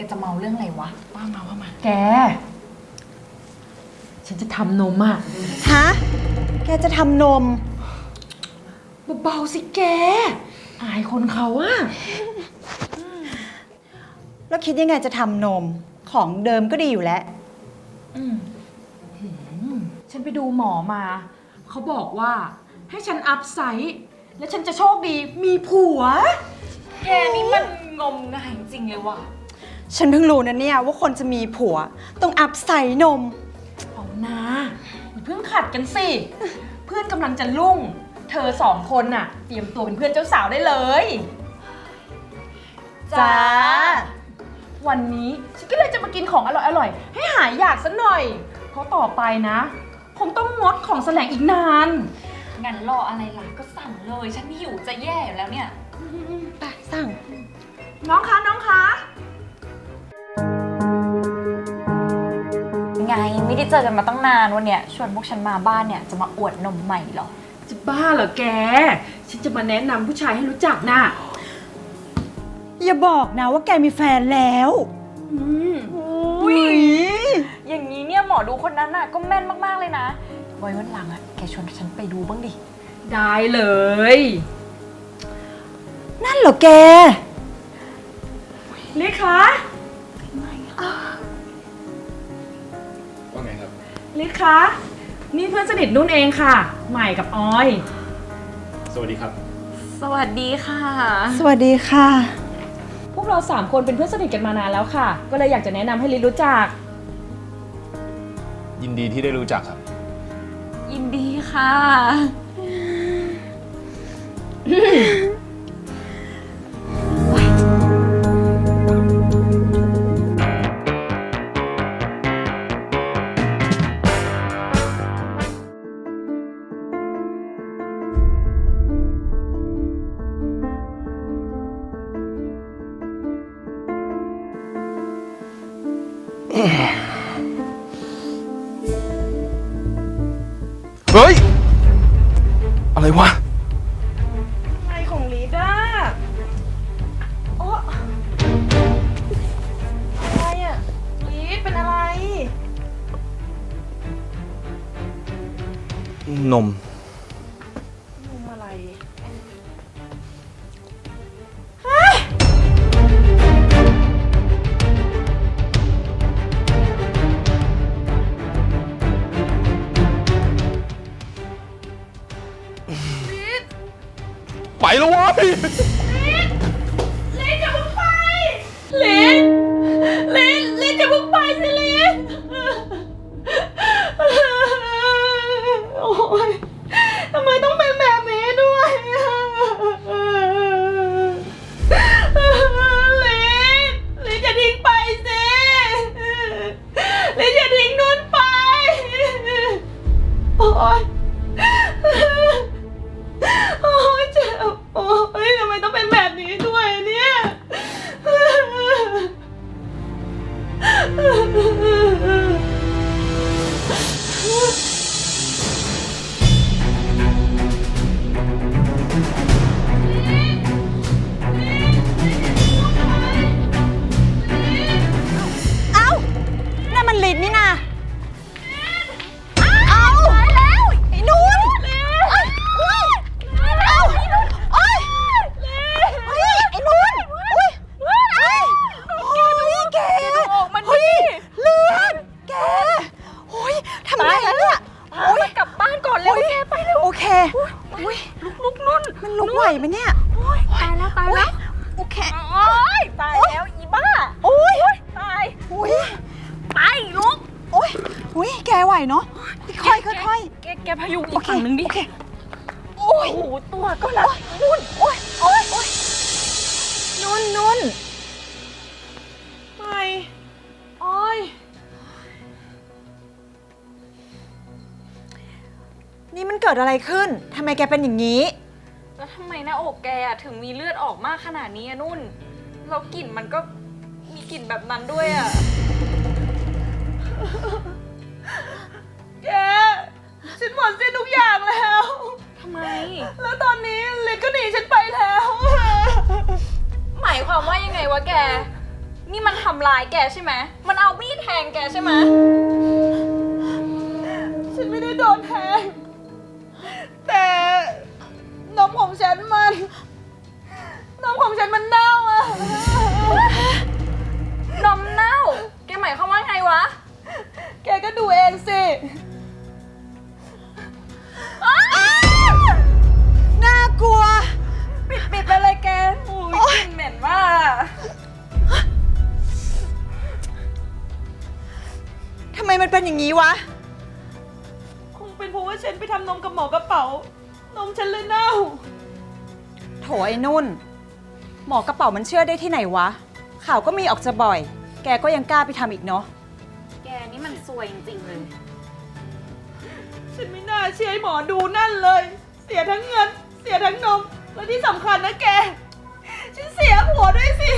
กจะเมาเรื่องอะไรวะ ว่ามาว่ามาแก ฉันจะทำนมอะฮะ แกจะทำนม เบาๆสิแก อายคนเขาอะแล้วคิดยังไงจะทำนม ของเดิมก็ดีอยู่แล้วฉันไปดูหมอมา เขาบอกว่าให้ฉันอัพไซส์แล้วฉันจะโชคดีมีผัว แกนี่มันงมงายจริงๆเลยว่ะ ฉันเพิ่งรู้นะเนี่ยว่าคนจะมีผัว ต้องอัพใส่นม เอานาอย่าเพิ่งขัดกันสิ เพื่อนกำลังจะรุ่ง เธอสองคนน่ะ เตรียมตัวเป็นเพื่อนเจ้าสาวได้เลยจ้า วันนี้ฉันก็เลยจะมากินของอร่อยๆให้หายอยากสักหน่อย เพราะต่อไปนะ คงต้องงดของแสลงอีกนาน งั้นรออะไรล่ะก็สั่งเลย ฉันหิวจะแย่อยู่แล้วเนี่ย ไปสั่ง น้องคะ น้องคะ ไง ไม่ได้เจอกันมาตั้งนานวันเนี้ยชวนพวกฉันมาบ้านเนี่ยจะมาอวดนมใหม่เหรอ จะบ้าเหรอแก ฉันจะมาแนะนำผู้ชายให้รู้จักน่ะ อย่าบอกนะว่าแกมีแฟนแล้วอืมอุ้ยอย่างนี้เนี่ยหมอดูคนนั้นน่ะก็แม่นมากๆเลยนะ ไว้วันหลังอะแกชวนฉันไปดูบ้างดิ ได้เลย นั่นเหรอแกลิคะว่า ลิคะนี่เพื่อนสนิทนุ่นเองค่ะ ใหม่กับออย สวัสดีครับ สวัสดีค่ะ สวัสดีค่ะ พวกเราสามคนเป็นเพื่อนสนิทกันมานานแล้วค่ะ ก็เลยอยากจะแนะนำให้ลิรู้จัก ยินดีที่ได้รู้จักครับ ยินดีค่ะ เฮ้ย อะไรวะ อะไรของลิดอะโอ้อะไรอะลิดเป็นอะไร นมมุ ไปแล้ววะพี่ลินอย่าเพิ่งไปลินลินลินอย่าเพิ่งไปสิลินโอ้ยทำไมต้อง อเคอุ้ยลุกๆนุ่นมันลุกไหวไหมเนี่ยตายแล้วตายแล้วโอเคโอ๊ยตายแล้วอีบ้าโอ้ยตายอุ้ยไปลุกโอ้ยอุ้ยแกไหวเนาะค่อยๆค่อยแกแกพยุงๆอีกฝั่งหนึ่งดิโอเคโอ้ยโอ้โหตัวก็หนักนุ่นโอ้ยโอ้ยโอ้ยนุ่นนุ่นไม่ นี่มันเกิดอะไรขึ้น ทำไมแกเป็นอย่างนี้ แล้วทำไมหน้าอกแกอะถึงมีเลือดออกมากขนาดนี้อะนุ่น แล้วกลิ่นมันก็มีกลิ่นแบบนั้นด้วยอะแก ฉันหมดสิ้นทุกอย่างแล้ว ทำไม แล้วตอนนี้ลินก็หนีฉันไปแล้ว หมายความว่ายังไงวะแก นี่มันทำร้ายแกใช่ไหม มันเอามีดแทงแกใช่ไหม ฉันไม่ได้โดนแทง ฉันมันนมของฉันมันเน่าอะนมเน่า แกหมายความว่าไงวะ แกก็ดูเองสิน่ากลัว ปิดปิดไปเลยแกอุ้ยกลิ่นเหม็นมากทำไมมันเป็นอย่างนี้วะ คงเป็นเพราะว่าฉันไปทำนมกับหมอกระเป๋า นมฉันเลยเน่าโถไอ้นุ่น หมอกระเป๋ามันเชื่อได้ที่ไหนวะ ข่าวก็มีออกจะบ่อย แกก็ยังกล้าไปทำอีกเนาะ แกนี่มันซวยจริงๆเลย ฉันไม่น่าเชื่อไอ้หมอดูนั่นเลย เสียทั้งเงิน เสียทั้งนม และที่สำคัญนะแก ฉันเสียผัวด้วยสิ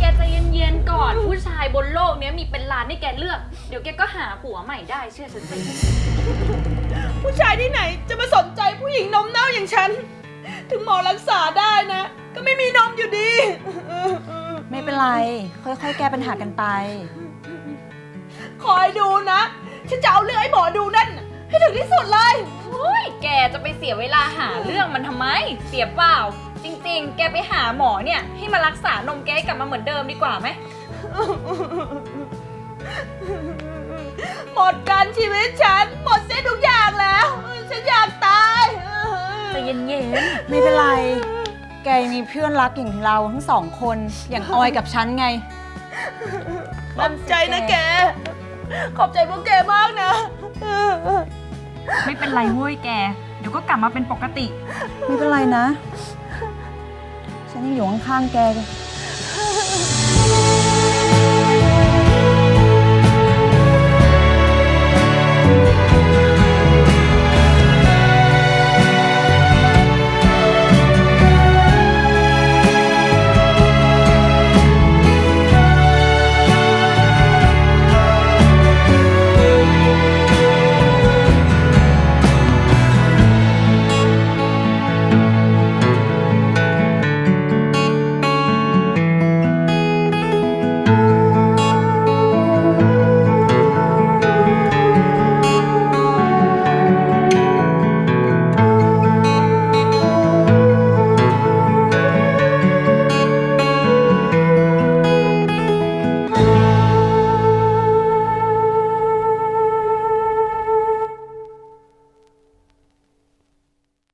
แกใจเย็นๆก่อน ผู้ชายบนโลกเนี้ยมีเป็นล้านให้แกเลือก เดี๋ยวแกก็หาผัวใหม่ได้เชื่อฉันสิผู้ชายที่ไหนจะมาสนใจผู้หญิงนมเน่าอย่างฉัน ถึงหมอรักษาได้นะ ก็ไม่มีนมอยู่ดี ไม่เป็นไร ค่อยๆ แก้ปัญหากันไป คอยดูนะ ฉันจะเอาเรื่องไอ้หมอดูนั่น ให้ถึงที่สุดเลย โอ้ยแกจะไปเสียเวลาหาเรื่องมันทำไม เสียเปล่า จริงๆ แกไปหาหมอเนี่ย ให้มารักษานมแกให้กลับมาเหมือนเดิมดีกว่าไหม หมดการชีวิตฉัน หมดเส้นทุกอย่างแล้ว ฉันอยากตายใจเย็น ไม่เป็นไร แกยังมีเพื่อนรักอย่างเราทั้งสองคน อย่างออยกับฉันไง ขอบใจนะแก ขอบใจพวกแกมากนะๆไม่เป็นไรเว้ยแก เดี๋ยวก็กลับมาเป็นปกติ ไม่เป็นไรนะ ฉันยังอยู่ข้างๆแก